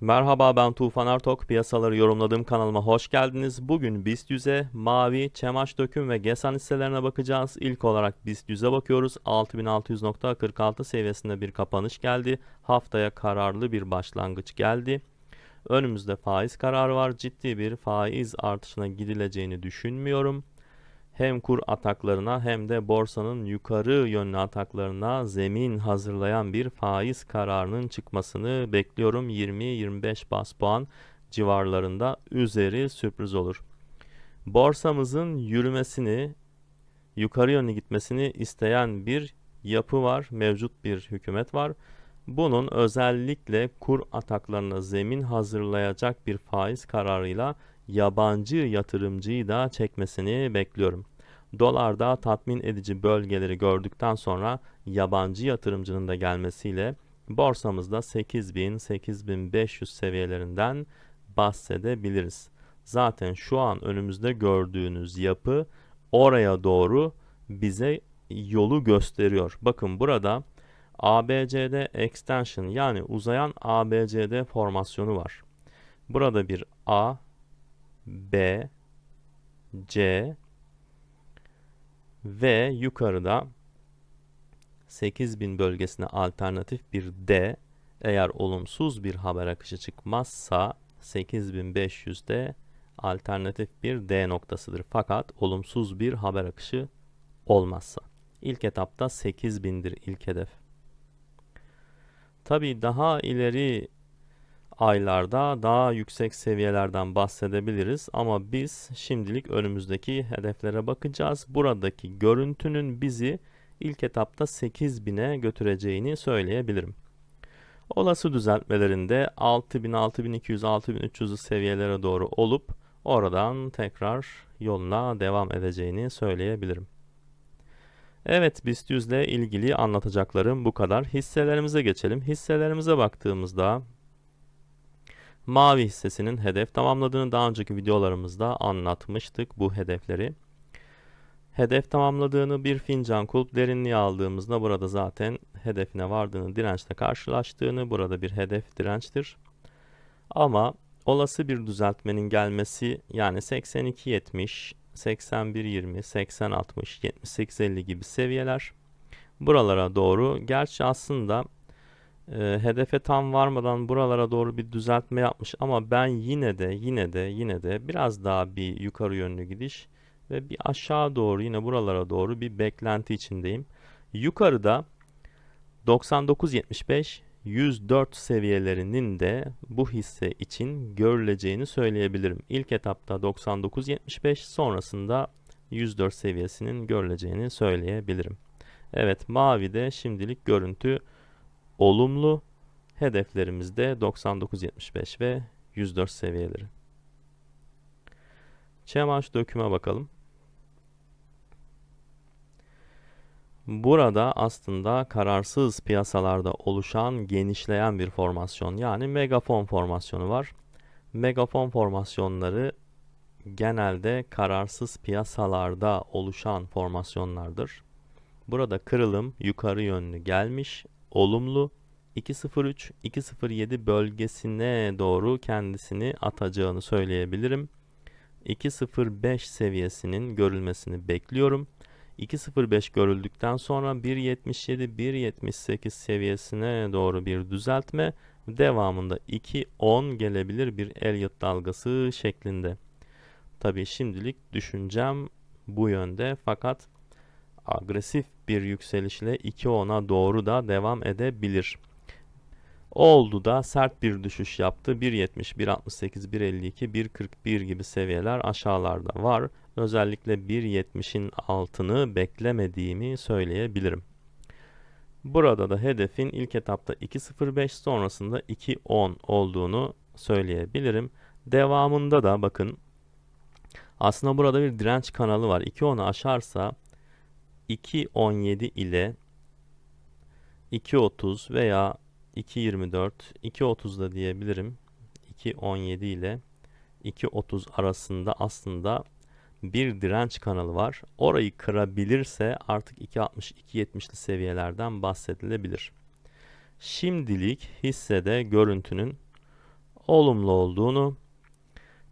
Merhaba ben Tufan Ertok. Piyasaları yorumladığım kanalıma hoş geldiniz. Bugün BIST 100'e, Mavi, Çemaş Döküm ve GESAN hisselerine bakacağız. İlk olarak BIST 100'e bakıyoruz. 6600.46 seviyesinde bir kapanış geldi. Haftaya kararlı bir başlangıç geldi. Önümüzde faiz kararı var. Ciddi bir faiz artışına gidileceğini düşünmüyorum. Hem kur ataklarına hem de borsanın yukarı yönlü ataklarına zemin hazırlayan bir faiz kararının çıkmasını bekliyorum. 20-25 bas puan civarlarında üzeri sürpriz olur. Borsamızın yürümesini, yukarı yönlü gitmesini isteyen bir yapı var, mevcut bir hükümet var. Bunun özellikle kur ataklarına zemin hazırlayacak bir faiz kararıyla yabancı yatırımcıyı da çekmesini bekliyorum. Dolarda tatmin edici bölgeleri gördükten sonra yabancı yatırımcının da gelmesiyle borsamızda 8000-8500 seviyelerinden bahsedebiliriz. Zaten şu an önümüzde gördüğünüz yapı oraya doğru bize yolu gösteriyor. Bakın burada ABCD extension yani uzayan ABCD formasyonu var. Burada bir A, B, C ve yukarıda 8000 bölgesine alternatif bir D eğer olumsuz bir haber akışı çıkmazsa 8500'de alternatif bir D noktasıdır. Fakat olumsuz bir haber akışı olmazsa. İlk etapta 8000'dir ilk hedef. Tabii daha ileri aylarda daha yüksek seviyelerden bahsedebiliriz ama biz şimdilik önümüzdeki hedeflere bakacağız. Buradaki görüntünün bizi ilk etapta 8000'e götüreceğini söyleyebilirim. Olası düzeltmelerinde 6000, 6200, 6300 seviyelere doğru olup oradan tekrar yoluna devam edeceğini söyleyebilirim. Evet BIST 100 ile ilgili anlatacaklarım bu kadar. Hisselerimize geçelim. Hisselerimize baktığımızda Mavi hissesinin hedef tamamladığını daha önceki videolarımızda anlatmıştık bu hedefleri. Hedef tamamladığını bir fincan kulp derinliği aldığımızda burada zaten hedefine vardığını dirençle karşılaştığını burada bir hedef dirençtir. Ama olası bir düzeltmenin gelmesi yani 82-70, 81-20, 80-60, 78-50 gibi seviyeler buralara doğru gerçi aslında e, hedefe tam varmadan buralara doğru bir düzeltme yapmış ama ben yine de yine de yine de biraz daha bir yukarı yönlü gidiş ve bir aşağı doğru yine buralara doğru bir beklenti içindeyim. Yukarıda 99.75 104 seviyelerinin de bu hisse için görüleceğini söyleyebilirim. İlk etapta 99.75 sonrasında 104 seviyesinin görüleceğini söyleyebilirim. Evet mavide şimdilik görüntü olumlu. Hedeflerimiz de 99.75 ve 104 seviyeleri. Çemaş döküme bakalım. Burada aslında kararsız piyasalarda oluşan genişleyen bir formasyon yani megafon formasyonu var. Megafon formasyonları genelde kararsız piyasalarda oluşan formasyonlardır. Burada kırılım yukarı yönlü gelmiş olumlu 203 207 bölgesine doğru kendisini atacağını söyleyebilirim. 205 seviyesinin görülmesini bekliyorum. 2.05 görüldükten sonra 1.77 1.78 seviyesine doğru bir düzeltme devamında 2.10 gelebilir bir Elliott dalgası şeklinde. Tabi şimdilik düşüncem bu yönde fakat agresif bir yükselişle 2.10'a doğru da devam edebilir. Oldu da sert bir düşüş yaptı. 1.70, 1.68, 1.52, 1.41 gibi seviyeler aşağılarda var. Özellikle 1.70'in altını beklemediğimi söyleyebilirim. Burada da hedefin ilk etapta 2.05 sonrasında 2.10 olduğunu söyleyebilirim. Devamında da bakın aslında burada bir direnç kanalı var. 2.10'u aşarsa 2.17 ile 2.30 veya 2.24, 2.30 da diyebilirim. 2.17 ile 2.30 arasında aslında bir direnç kanalı var. Orayı kırabilirse artık 2.60, 2.70'li seviyelerden bahsedilebilir. Şimdilik hissede görüntünün olumlu olduğunu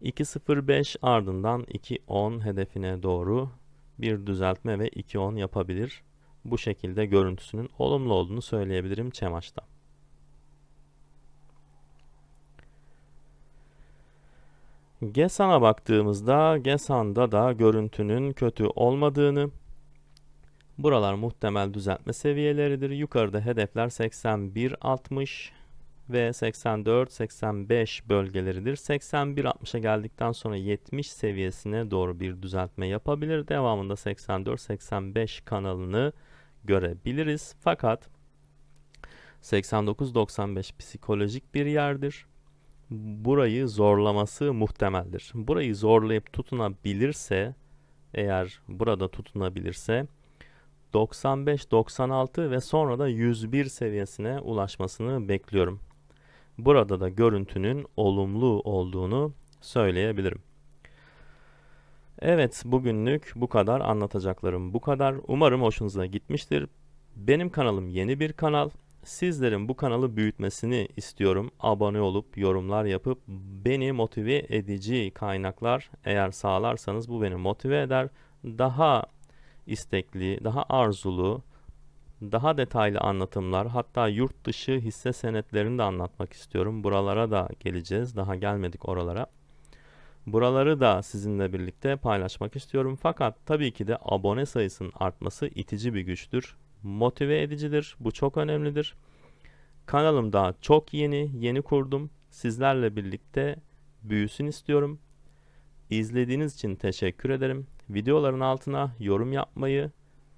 2.05 ardından 2.10 hedefine doğru bir düzeltme ve 2.10 yapabilir. Bu şekilde görüntüsünün olumlu olduğunu söyleyebilirim Çemaş'ta. Gesan'a baktığımızda Gesan'da da görüntünün kötü olmadığını buralar muhtemel düzeltme seviyeleridir. Yukarıda hedefler 81.60 ve 84-85 bölgeleridir. 81-60'a geldikten sonra 70 seviyesine doğru bir düzeltme yapabilir. Devamında 84-85 kanalını görebiliriz. Fakat 89-95 psikolojik bir yerdir. Burayı zorlaması muhtemeldir. Burayı zorlayıp tutunabilirse, eğer burada tutunabilirse 95-96 ve sonra da 101 seviyesine ulaşmasını bekliyorum. Burada da görüntünün olumlu olduğunu söyleyebilirim. Evet, bugünlük bu kadar anlatacaklarım bu kadar. Umarım hoşunuza gitmiştir. Benim kanalım yeni bir kanal. Sizlerin bu kanalı büyütmesini istiyorum. Abone olup yorumlar yapıp beni motive edici kaynaklar eğer sağlarsanız bu beni motive eder. Daha istekli, daha arzulu, daha detaylı anlatımlar hatta yurt dışı hisse senetlerini de anlatmak istiyorum. Buralara da geleceğiz. Daha gelmedik oralara. Buraları da sizinle birlikte paylaşmak istiyorum. Fakat tabii ki de abone sayısının artması itici bir güçtür. Motive edicidir. Bu çok önemlidir. Kanalım daha çok yeni, yeni kurdum. Sizlerle birlikte büyüsün istiyorum. İzlediğiniz için teşekkür ederim. Videoların altına yorum yapmayı,